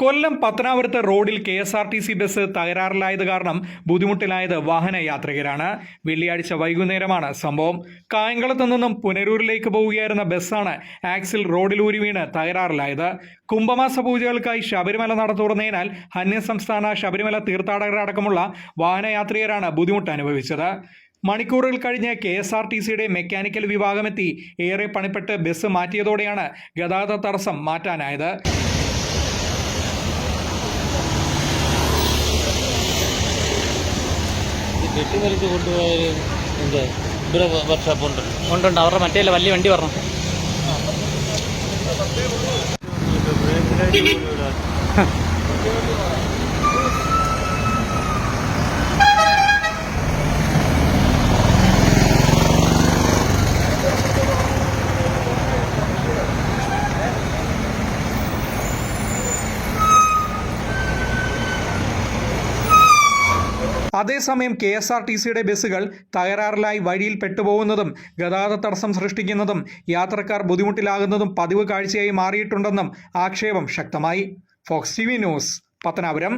കൊല്ലം പത്തനാപുരത്ത് റോഡിൽ K S R T C bus തകരാറിലായത് കാരണം ബുദ്ധിമുട്ടിലായത് വാഹന യാത്രികരാണ്. വെള്ളിയാഴ്ച വൈകുന്നേരമാണ് സംഭവം. കായംകുളത്ത് നിന്നും പുനരൂരിലേക്ക് പോവുകയായിരുന്ന ബസ്സാണ് ആക്സിൽ റോഡിലൂരി വീണ് തകരാറിലായത്. കുംഭമാസ പൂജകൾക്കായി ശബരിമല നട തുറന്നതിനാൽ അന്യസംസ്ഥാന ശബരിമല തീർത്ഥാടകരടക്കമുള്ള വാഹനയാത്രികരാണ് ബുദ്ധിമുട്ട് അനുഭവിച്ചത്. മണിക്കൂറുകൾ കഴിഞ്ഞ് കെ എസ് ആർ ടി സിയുടെ മെക്കാനിക്കൽ വിഭാഗമെത്തി. ഏറെ പണിപ്പെട്ട് ബസ് മാറ്റിയതോടെയാണ് ഗതാഗത തടസ്സം മാറ്റാനായത്. ഇത് കൊണ്ടുപോയാലും എന്താ ഇവിടെ വർക്ക്ഷോപ്പ് ഉണ്ടല്ലോ. ഉണ്ടുണ്ട്. അവരുടെ മറ്റേ വലിയ വണ്ടി പറഞ്ഞു. അതേസമയം കെ എസ് ആർ ടി സിയുടെ ബസ്സുകൾ തകരാറിലായി വഴിയിൽ പെട്ടുപോകുന്നതും ഗതാഗത തടസ്സം സൃഷ്ടിക്കുന്നതും യാത്രക്കാർ ബുദ്ധിമുട്ടിലാകുന്നതും പതിവ് കാഴ്ചയായി മാറിയിട്ടുണ്ടെന്നും ആക്ഷേപം ശക്തമായി. Fox T V news Pathanapuram.